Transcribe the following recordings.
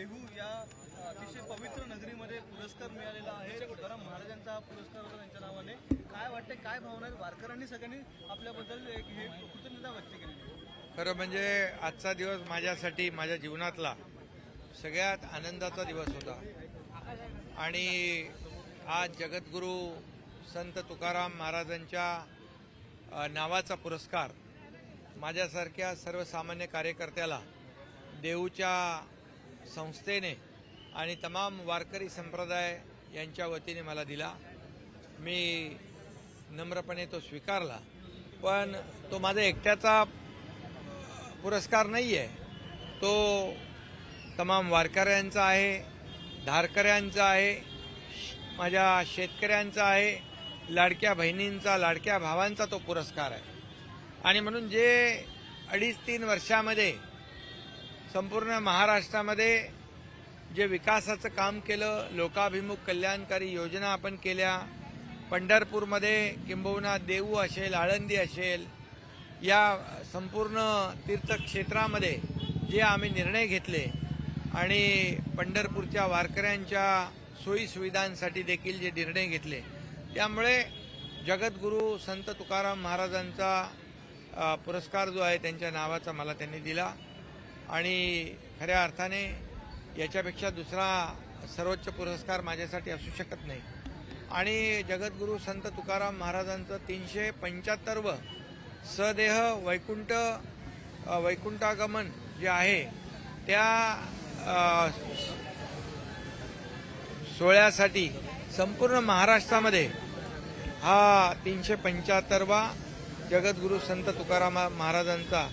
देहू या अतिशय पवित्र नगरीमध्ये पुरस्कार मिळालेला आहे. तुकाराम महाराजांचा हा पुरस्कार होता त्यांच्या नावाने. काय वाटते काय भावना आहेत? वारकऱ्यांनी सगळ्यांनी आपल्याबद्दल एक हे कृतज्ञता व्यक्त केली खरं म्हणजे आजचा दिवस माझ्यासाठी माझ्या जीवनातला सगळ्यात आनंदाचा दिवस होता. आणि आज जगद्गुरू संत तुकाराम महाराजांच्या नावाचा पुरस्कार माझ्यासारख्या सर्वसामान्य कार्यकर्त्याला देऊच्या संस्थेने आणि तमाम वारकरी संप्रदाय यांच्या वतीने मला दिला. मी नम्रपणे तो स्वीकारला. पण तो माझा एकट्याचा पुरस्कार नाही आहे तो तमाम वारकऱ्यांचा आहे धारकऱ्यांचा आहे माझ्या शेतकऱ्यांचा आहे लाडक्या बहिणींचा लाडक्या भावांचा तो पुरस्कार आहे. आणि म्हणून जे अडीच तीन वर्षामध्ये संपूर्ण महाराष्ट्रामध्ये जे विकासाचं काम केलं लोकाभिमुख कल्याणकारी योजना आपण केल्या पंढरपूरमध्ये किंबहुना देऊ असेल आळंदी असेल या संपूर्ण तीर्थक्षेत्रामध्ये जे आम्ही निर्णय घेतले आणि पंढरपूरच्या वारकऱ्यांच्या सोयीसुविधांसाठी देखील जे निर्णय घेतले त्यामुळे जगद्गुरू संत तुकाराम महाराजांचा पुरस्कार जो आहे त्यांच्या नावाचा मला त्यांनी दिला. आणि खऱ्या अर्थाने याच्यापेक्षा दुसरा सर्वोच्च पुरस्कार माझ्यासाठी असू शकत नाही. आणि जगद्गुरू संत तुकाराम महाराजांचं तीनशे पंच्याहत्तरवं सदेह वैकुंठ वैकुंठागमन जे आहे त्या सोहळ्यासाठी संपूर्ण महाराष्ट्रामध्ये हा तीनशे पंच्याहत्तरवा जगद्गुरू संत तुकाराम महाराजांचा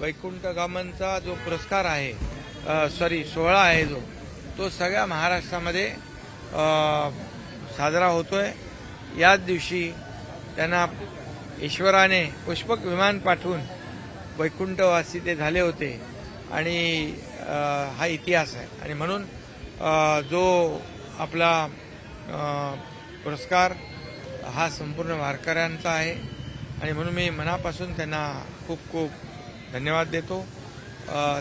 वैकुंठगामनचा जो पुरस्कार आहे सॉरी सोहळा आहे जो तो सगळ्या महाराष्ट्रामध्ये साजरा होतोय. याच दिवशी त्यांना ईश्वराने पुष्पक विमान पाठवून वैकुंठवासी ते झाले होते. आणि हा इतिहास आहे. आणि म्हणून जो आपला पुरस्कार हा संपूर्ण वारकऱ्यांचा आहे. आणि म्हणून मी मनापासून त्यांना खूप खूप धन्यवाद देतो.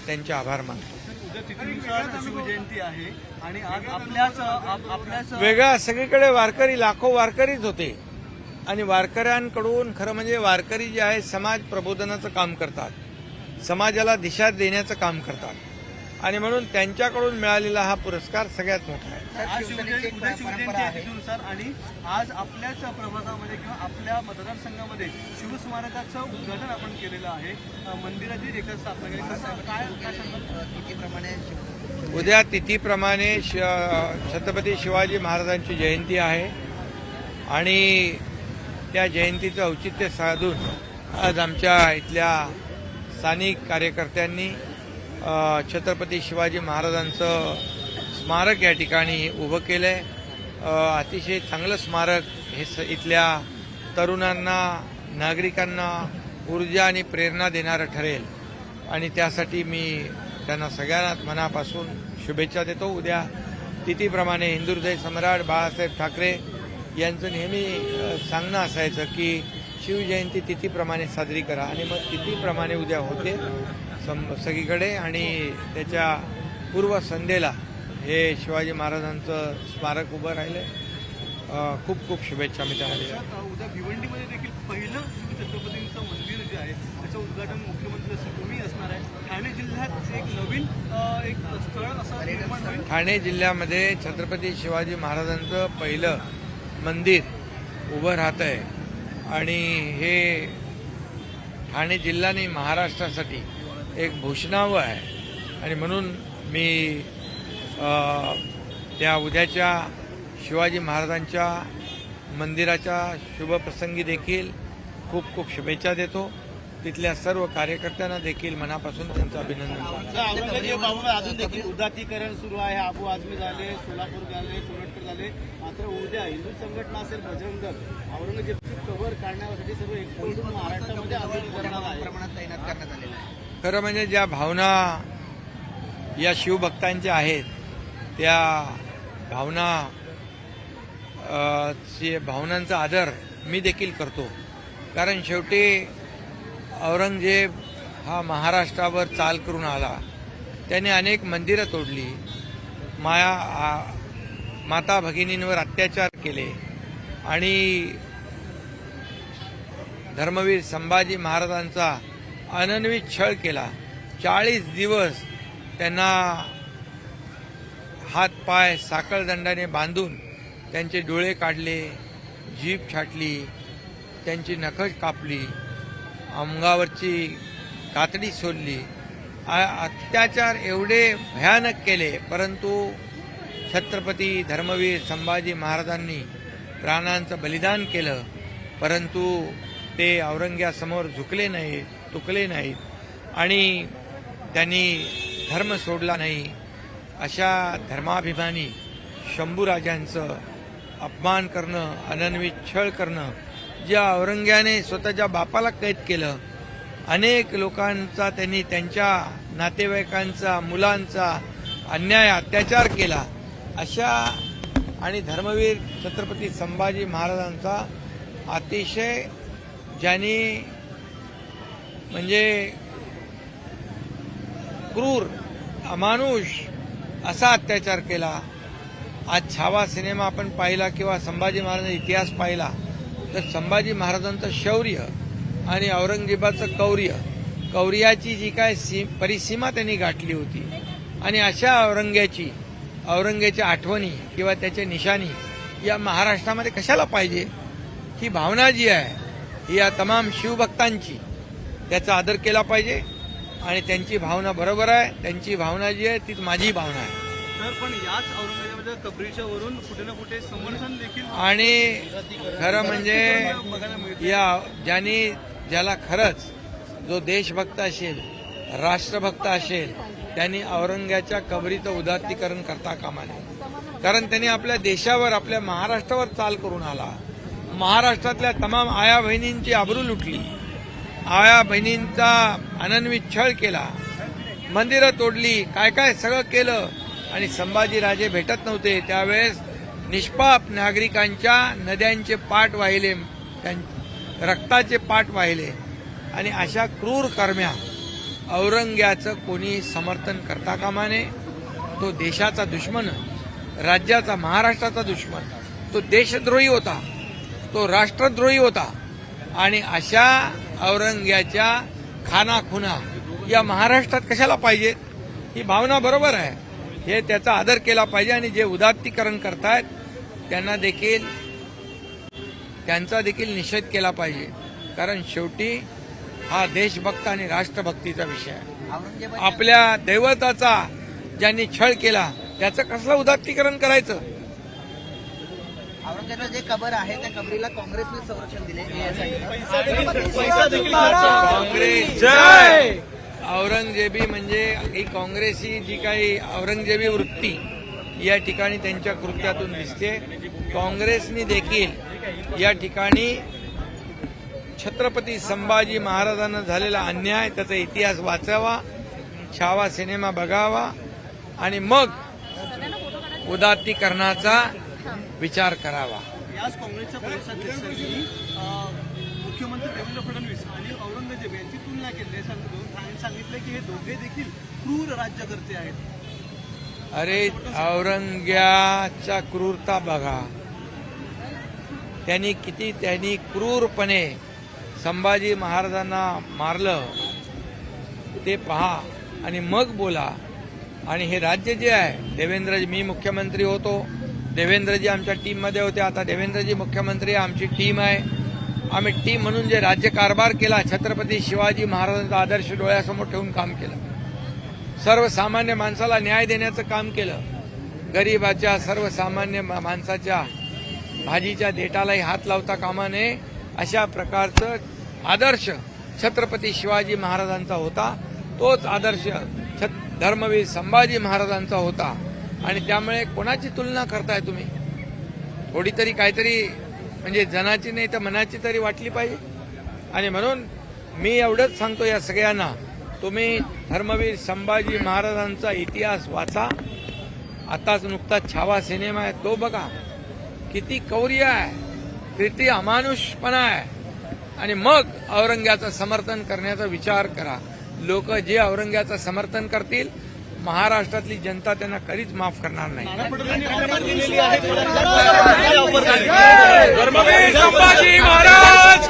त्यांचे आभार मानतो. उद्या तिथीनुसार शिवजयंती आहे आणि आज आपल्याच आप- आपल्याच वेगळा सगळीकडे वारकरी लाखो वारकरीच होते. आणि वारकऱ्यांकडून खरं म्हणजे वारकरी जे आहे समाज प्रबोधनाचं काम करतात. समाजाला दिशा देण्याचं काम करतात. आणि म्हणून त्यांच्याकडून मिळालेला हा पुरस्कार सगळ्यात मोठा आहे. आज शिवजयंती उद्या शिवजयंती आहे तिथीनुसार आणि आज आपल्याच प्रभागामध्ये किंवा आपल्या मतदारसंघामध्ये शिवस्मारकाचं उद्घाटन आपण केलेलं आहे. मंदिराची एका स्थापना केली. कसं काय काय सांगाल? उद्या तिथीप्रमाणे श- छत्रपती शिवाजी महाराजांची जयंती आहे. आणि त्या जयंतीचं औचित्य साधून आज आमच्या इथल्या स्थानिक कार्यकर्त्यांनी छत्रपती शिवाजी महाराजांचं स्मारक या ठिकाणी उभं केलं आहे अतिशय चांगलं स्मारक हे स इथल्या तरुणांना नागरिकांना ऊर्जा आणि प्रेरणा देणारं ठरेल. आणि त्यासाठी मी त्यांना सगळ्यांना मनापासून शुभेच्छा देतो. उद्या तिथीप्रमाणे हिंदुर्दय सम्राट बाळासाहेब ठाकरे यांचं नेहमी सांगणं असायचं की शिवजयंती तिथीप्रमाणे साजरी करा आणि मग तिथीप्रमाणे उद्या होते. सम सगळीकडे आणि त्याच्या पूर्वसंध्येला हे शिवाजी महाराजांचं स्मारक उभं राहिलं खूप खूप शुभेच्छा मी अ, उद्या भिवंडीमध्ये देखील पहिलं शिवछत्रपतींचं मंदिर जे आहे त्याचं उद्घाटन मुख्यमंत्री असं तुम्ही असणार आहे. ठाणे जिल्ह्यात एक नवीन एक स्थळ असं ठाणे जिल्ह्यामध्ये छत्रपती शिवाजी महाराजांचं पहिलं मंदिर उभं राहत आहे आणि हे ठाणे जिल्हा आणि महाराष्ट्रासाठी एक भूषणावं आहे. आणि म्हणून मी त्या उद्याच्या शिवाजी महाराजांच्या मंदिराच्या शुभप्रसंगी देखील खूप खूप शुभेच्छा देतो. तिथल्या सर्व कार्यकर्त्यांना देखील मनापासून त्यांचं अभिनंदन अजून देखील उदातीकरण सुरू आहे. आबू आझमी झाले सोलापूर झाले सोलटकर झाले. मात्र उद्या हिंदू संघटना असेल बजरंग दल औरंगजेबची कव्हर काढण्यासाठी सर्व एकूण महाराष्ट्रामध्ये आंदोलन करणार आहे. प्रमाणात तैनात करण्यात आलेलं आहे. खरं म्हणजे ज्या भावना या शिवभक्तांच्या आहेत त्या भावना चे भावनांचा आदर मी देखील करतो. कारण शेवटी औरंगजेब हा महाराष्ट्रावर चाल करून आला. त्याने अनेक मंदिरं तोडली. माया आ- माता भगिनींवर अत्याचार केले. आणि धर्मवीर संभाजी महाराजांचा अनन्वित छळ केला. चाळीस दिवस त्यांना हातपाय साखळदंडाने बांधून त्यांचे डोळे काढले जीभ छाटली त्यांची नखं कापली अंगावरची कातडी सोडली. अत्याचार एवढे भयानक केले परंतु छत्रपती धर्मवीर संभाजी महाराजांनी प्राणांचं बलिदान केलं परंतु ते औरंग्यासमोर झुकले नाहीत. तुकले नाहीत. आणि त्यांनी धर्म सोडला नाही. अशा धर्माभिमानी शंभूराजांचं अपमान करणं अनन्वित छळ करणं ज्या औरंग्याने स्वतःच्या बापाला कैद केलं अनेक लोकांचा त्यांनी त्यांच्या नातेवाईकांचा मुलांचा अन्याय अत्याचार केला. अशा आणि धर्मवीर छत्रपती संभाजी महाराजांचा अतिशय ज्यांनी म्हणजे क्रूर अमानुष असा अत्याचार केला. आज छावा सिनेमा आपण पाहिला किंवा संभाजी महाराजांचा इतिहास पाहिला तर संभाजी महाराजांचं शौर्य आणि औरंगजेबाचं कौर्य कौर्याची जी काय सी परिसीमा त्यांनी गाठली होती आणि अशा औरंग्याची औरंग्याच्या आठवणी किंवा त्याच्या निशाणी या महाराष्ट्रामध्ये कशाला पाहिजे? ही भावना जी आहे ही या तमाम शिवभक्तांची त्याचा आदर केला पाहिजे आणि त्यांची भावना बरोबर आहे. त्यांची भावना जी आहे तीच माझी भावना आहे. तर पण याच औरंगाबादच्या कबरीच्या वरून कुठे ना कुठे समर्थन देखील आणि खरं म्हणजे या ज्यांनी ज्याला खरंच जो देशभक्त असेल राष्ट्रभक्त असेल त्यांनी औरंग्याच्या कबरीचं उदात्तीकरण करता कामा नये. कारण त्यांनी आपल्या देशावर आपल्या महाराष्ट्रावर चाल करून आला. महाराष्ट्रातल्या तमाम आया बहिणींची आबरू लुटली. आया बहिणींचा अनन्वित छळ केला. मंदिरं तोडली काय काय सगळं केलं आणि संभाजीराजे भेटत नव्हते. त्यावेळेस निष्पाप नागरिकांच्या नद्यांचे पाठ वाहिले त्यां- रक्ताचे पाठ वाहिले आणि अशा क्रूर कर्म्या औरंग्याचं कोणी समर्थन करता कामा नये? तो देशाचा दुश्मन राज्याचा महाराष्ट्राचा दुश्मन. तो देशद्रोही होता तो राष्ट्रद्रोही होता आणि अशा औरंग्याच्या खानाखुना. या महाराष्ट्रात कशाला पाहिजेत ही भावना बरोबर आहे. हे त्याचा आदर केला पाहिजे आणि जे उदात्तीकरण करतायत त्यांना देखील त्यांचा देखील निषेध केला पाहिजे. कारण शेवटी हा देशभक्त आणि राष्ट्रभक्तीचा विषय आहे. आपल्या दैवताचा ज्यांनी छळ केला त्याचं कसलं उदात्तीकरण करायचं? औरंगाबादचं जे कबर आहे त्या कबरीला काँग्रेसने संरक्षण दिले पैसा देखील पैसा देखील काँग्रेस! जय! औरंगजेबी म्हणजे ही काँग्रेसी जी काही औरंगजेबी वृत्ती या ठिकाणी त्यांच्या कृत्यातून दिसते. काँग्रेसनी देखील या ठिकाणी छत्रपती संभाजी महाराजांना झालेला अन्याय त्याचा इतिहास वाचावा छावा सिनेमा बघावा आणि मग उदात्तीकरणाचा विचार करावा. काँग्रेसच्या प्रदेशाध्यक्षांनी मुख्यमंत्री देवेंद्र फडणवीस आणि औरंगजेब यांची तुलना केली. सांगितलं की हे दोघे देखील क्रूर राज्यकर्ते आहेत. अरे औरंग्याच्या क्रूरता बघा. त्यांनी किती त्यांनी क्रूरपणे संभाजी महाराजांना मारलं. ते पहा आणि मग बोला. आणि हे राज्य जे आहे देवेंद्रजी मी मुख्यमंत्री होतो. देवेंद्रजी आमच्या टीममध्ये होते. आता देवेंद्रजी मुख्यमंत्री आमची टीम आहे. आम्ही टीम म्हणून जे राज्यकारभार केला छत्रपती शिवाजी महाराजांचा आदर्श डोळ्यासमोर ठेवून काम केलं. सर्वसामान्य माणसाला न्याय देण्याचं काम केलं. गरिबाच्या सर्वसामान्य मा- माणसाच्या भाजीच्या देटालाही हात लावता कामा नये अशा प्रकारचं आदर्श छत्रपती शिवाजी महाराजांचा होता. तोच आदर्श छत धर्मवीर संभाजी महाराजांचा होता. आणि त्यामुळे कोणाची तुलना करताय तुम्ही? थोडी तरी काहीतरी म्हणजे जनाची नाही तर मनाची तरी वाटली पाहिजे. आणि म्हणून मी एवढंच सांगतो या सगळ्यांना तुम्ही धर्मवीर संभाजी महाराजांचा इतिहास वाचा. आताच नुकताच छावा सिनेमा आहे तो बघा. किती कौर्य आहे किती अमानुषपणा आहे. आणि मग औरंग्याचं समर्थन करण्याचा विचार करा. लोक जे औरंग्याचं समर्थन करतील महाराष्ट्रातली जनता त्यांना कधीच माफ करणार नाही. संभाजी महाराज